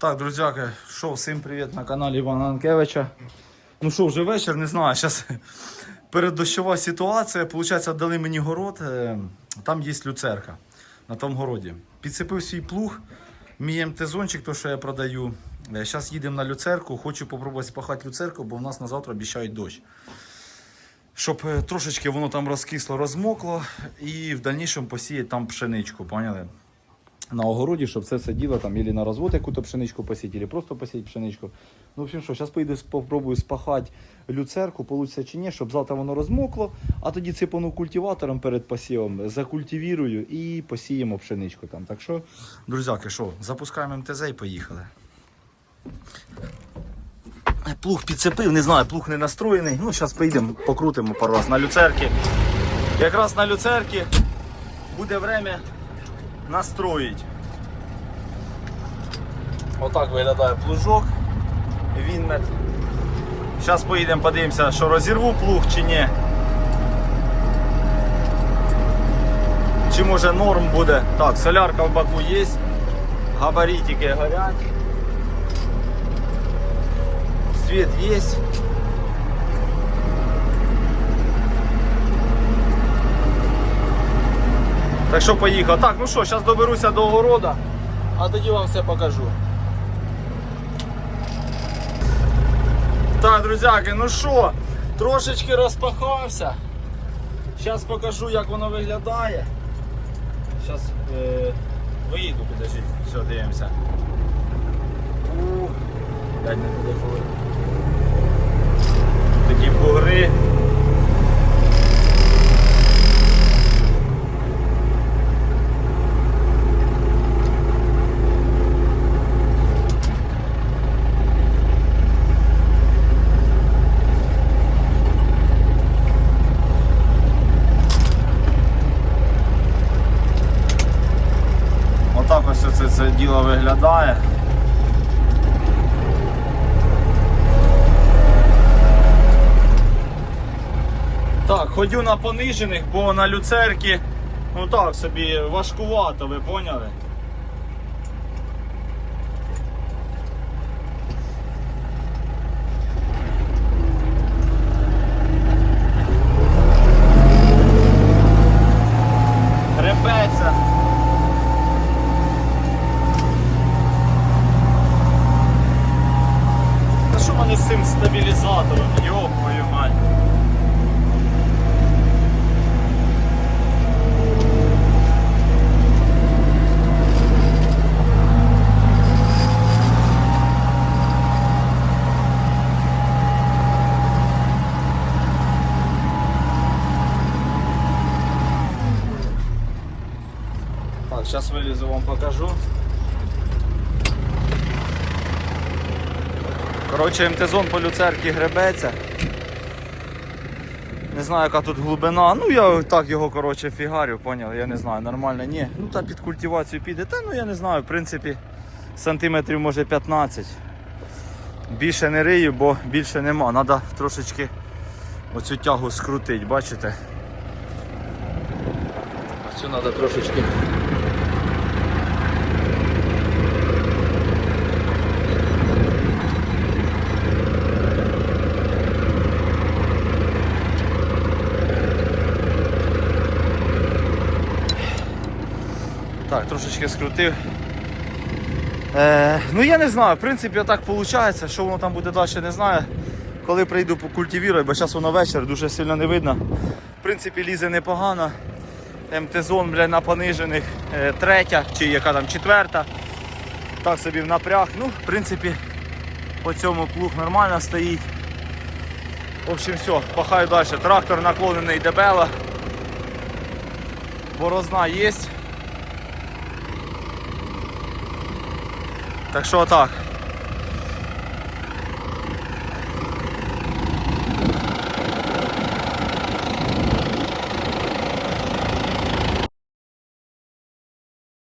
Так, друзяки, що, всім привіт на каналі Івана Анкевича. Ну що, вже вечір, не знаю. Зараз переддощова ситуація. Получається, дали мені город, е, там є люцерка на тому городі. Підсипив свій плуг, мій МТ-зончик, то що я продаю. Зараз їдемо на люцерку, хочу спробувати спахати люцерку, бо в нас на завтра обіцяють дощ. Щоб е, трошечки воно там розкисло, розмокло і в дальнішому посіяти там пшеничку, поняли? На огороді, щоб це все діло там або на розвод яку-то пшеничку посіяти, або просто посіяти пшеничку. Ну, в общем, що, зараз поїду, спробую спахати люцерку, получиться чи ні, щоб завтра воно розмокло, а тоді ципану культиватором перед посівом, закультивірую і посіємо пшеничку там. Так що, друзяки, що, запускаємо МТЗ і поїхали. Плуг підцепив, не знаю, плуг не настроєний. Ну, зараз поїдемо, покрутимо пару раз на люцерки. Якраз на люцерки буде время настроїть. Отак виглядає плужок. Вінмет. Зараз поїдемо, подивимося, що розірву плуг чи ні. Чи може норм буде. Так, солярка в баку є, габаритики горять. Світ є. Так що поїхав. Так, ну що, зараз доберуся до огорода, а тоді вам все покажу. Так, друзяки, ну що, трошечки розпахався. Зараз покажу, як воно виглядає. Зараз е, виїду, підождіть, все, дивимося. Ух, не телефон. Такі Отак ось це, це діло виглядає. Так, ходю на понижених, бо на люцерки, ну так собі важкувато, ви поняли? Та що в мене з цим стабілізатором? Йоп, мою мать. Так, зараз вилізу вам покажу. Коротше, МТ-зон по люцерці гребеться. Не знаю, яка тут глибина. Ну я так його коротше фігарю, поняв, я не знаю, нормально, ні. Ну та під культивацію піде. Та ну я не знаю, в принципі, сантиметрів може 15. Більше не рию, бо більше нема. Треба трошечки оцю тягу скрутити, бачите? Оцю треба трошечки. Так, трошечки скрутив. Е, ну я не знаю, в принципі, так виходить, що воно там буде далі, не знаю. Коли прийду по культивірую, бо зараз воно вечір, дуже сильно не видно. В принципі, лізе непогано. МТ-зон бля, на понижених е, третя чи яка там четверта. Так собі в напряг. Ну, в принципі, по цьому плуг нормально стоїть. В общем, все, пахаю далі. Трактор наклонений дебело. Борозна є. Так що так.